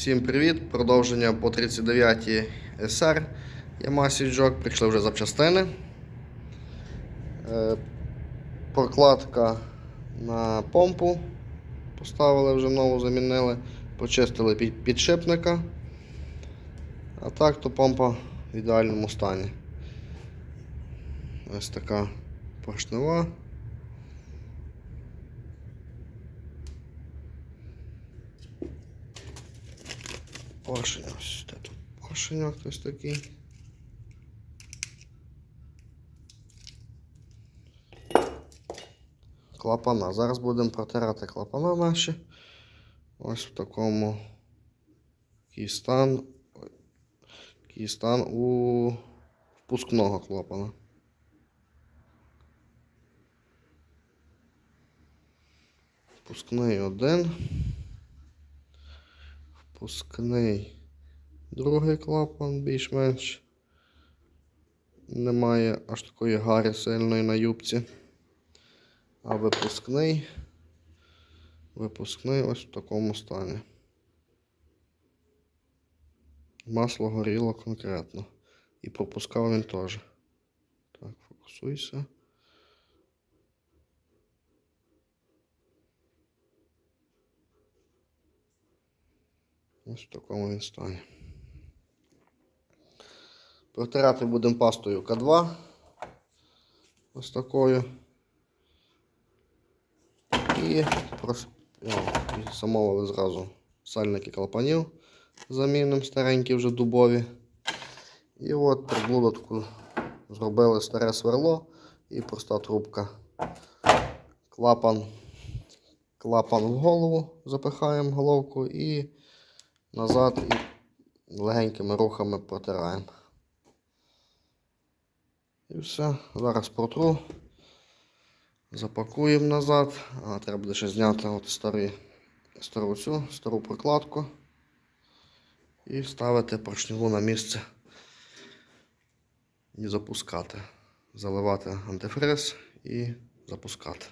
Всім привіт! Продовження по 39 SR Сіджок. Прийшли вже запчастини. Е, Прокладка на помпу. Поставили вже нову, замінили, почистили підшипника. А так то помпа в ідеальному стані. Ось така поршнева. Поршень ось тут поршеньок ось такий. Клапана. Зараз будемо протирати клапана наші. Ось в такому такий стан. ой, Такий стан у впускного клапана. Впускний один. Впускний другий клапан більш-менш. Немає аж такої гари сильної на юбці. А випускний. Випускний ось в такому стані. Масло горіло конкретно. І пропускав він теж. Так, фокусуйся. Ось в такому він стані. Протирати будемо пастою К2. Ось такою. І, прос... замовили зразу сальники клапанів. Замінимо старенькі вже дубові. І от приблуду таку зробили старе сверло і проста трубка. Клапан. Клапан в голову запихаємо головку і назад і легенькими рухами протираємо. І все. Зараз протру. Запакуємо назад. А, треба буде ще зняти от старі, стару цю, стару прокладку. І ставити поршневу на місце. І запускати. Заливати антифриз і запускати.